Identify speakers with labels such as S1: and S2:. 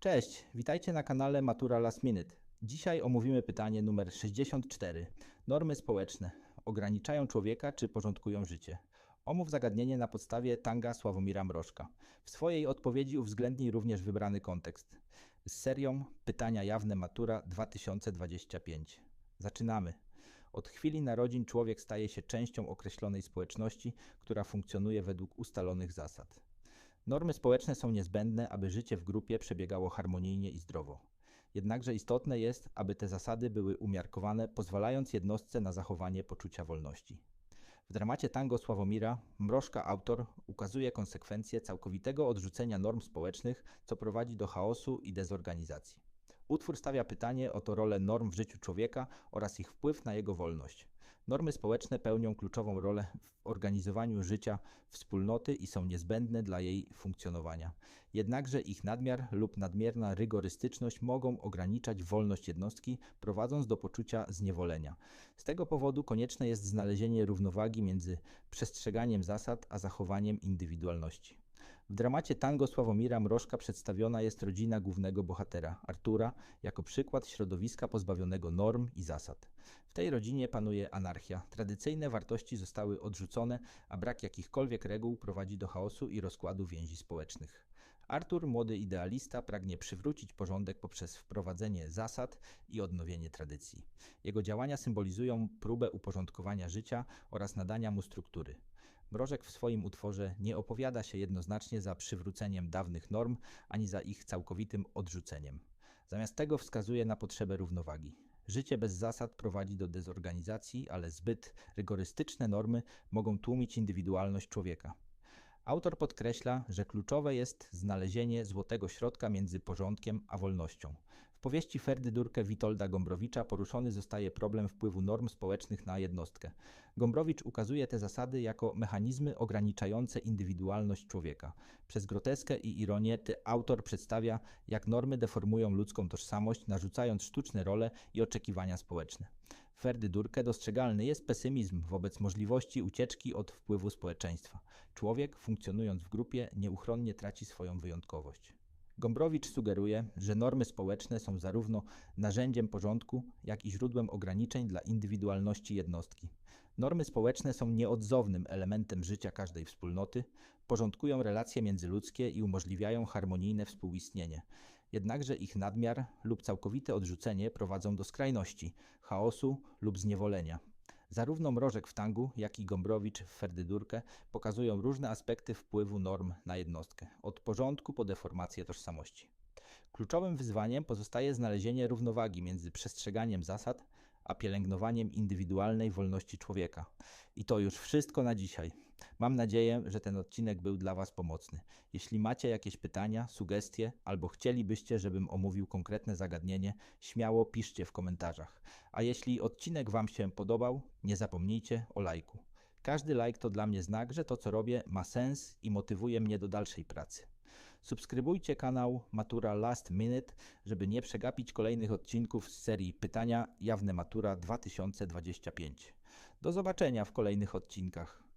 S1: Cześć, witajcie na kanale Matura Last Minute. Dzisiaj omówimy pytanie numer 64. Normy społeczne ograniczają człowieka czy porządkują życie? Omów zagadnienie na podstawie tanga Sławomira Mrożka. W swojej odpowiedzi uwzględnij również wybrany kontekst. Z serią Pytania jawne Matura 2025. Zaczynamy. Od chwili narodzin człowiek staje się częścią określonej społeczności, która funkcjonuje według ustalonych zasad. Normy społeczne są niezbędne, aby życie w grupie przebiegało harmonijnie i zdrowo. Jednakże istotne jest, aby te zasady były umiarkowane, pozwalając jednostce na zachowanie poczucia wolności. W dramacie Tango Sławomira Mrożka autor ukazuje konsekwencje całkowitego odrzucenia norm społecznych, co prowadzi do chaosu i dezorganizacji. Utwór stawia pytanie o to rolę norm w życiu człowieka oraz ich wpływ na jego wolność. Normy społeczne pełnią kluczową rolę w organizowaniu życia wspólnoty i są niezbędne dla jej funkcjonowania. Jednakże ich nadmiar lub nadmierna rygorystyczność mogą ograniczać wolność jednostki, prowadząc do poczucia zniewolenia. Z tego powodu konieczne jest znalezienie równowagi między przestrzeganiem zasad a zachowaniem indywidualności. W dramacie Tango Sławomira Mrożka przedstawiona jest rodzina głównego bohatera, Artura, jako przykład środowiska pozbawionego norm i zasad. W tej rodzinie panuje anarchia. Tradycyjne wartości zostały odrzucone, a brak jakichkolwiek reguł prowadzi do chaosu i rozkładu więzi społecznych. Artur, młody idealista, pragnie przywrócić porządek poprzez wprowadzenie zasad i odnowienie tradycji. Jego działania symbolizują próbę uporządkowania życia oraz nadania mu struktury. Mrożek w swoim utworze nie opowiada się jednoznacznie za przywróceniem dawnych norm, ani za ich całkowitym odrzuceniem. Zamiast tego wskazuje na potrzebę równowagi. Życie bez zasad prowadzi do dezorganizacji, ale zbyt rygorystyczne normy mogą tłumić indywidualność człowieka. Autor podkreśla, że kluczowe jest znalezienie złotego środka między porządkiem a wolnością. W powieści Ferdy Durkę Witolda Gombrowicza poruszony zostaje problem wpływu norm społecznych na jednostkę. Gombrowicz ukazuje te zasady jako mechanizmy ograniczające indywidualność człowieka. Przez groteskę i ironię autor przedstawia, jak normy deformują ludzką tożsamość, narzucając sztuczne role i oczekiwania społeczne. Ferdy Durkę dostrzegalny jest pesymizm wobec możliwości ucieczki od wpływu społeczeństwa. Człowiek, funkcjonując w grupie, nieuchronnie traci swoją wyjątkowość. Gombrowicz sugeruje, że normy społeczne są zarówno narzędziem porządku, jak i źródłem ograniczeń dla indywidualności jednostki. Normy społeczne są nieodzownym elementem życia każdej wspólnoty, porządkują relacje międzyludzkie i umożliwiają harmonijne współistnienie. Jednakże ich nadmiar lub całkowite odrzucenie prowadzą do skrajności, chaosu lub zniewolenia. Zarówno Mrożek w tangu, jak i Gombrowicz w Ferdydurkę pokazują różne aspekty wpływu norm na jednostkę, od porządku po deformację tożsamości. Kluczowym wyzwaniem pozostaje znalezienie równowagi między przestrzeganiem zasad a pielęgnowaniem indywidualnej wolności człowieka. I to już wszystko na dzisiaj. Mam nadzieję, że ten odcinek był dla Was pomocny. Jeśli macie jakieś pytania, sugestie albo chcielibyście, żebym omówił konkretne zagadnienie, śmiało piszcie w komentarzach. A jeśli odcinek Wam się podobał, nie zapomnijcie o lajku. Każdy like to dla mnie znak, że to co robię ma sens i motywuje mnie do dalszej pracy. Subskrybujcie kanał Matura Last Minute, żeby nie przegapić kolejnych odcinków z serii Pytania Jawne Matura 2025. Do zobaczenia w kolejnych odcinkach.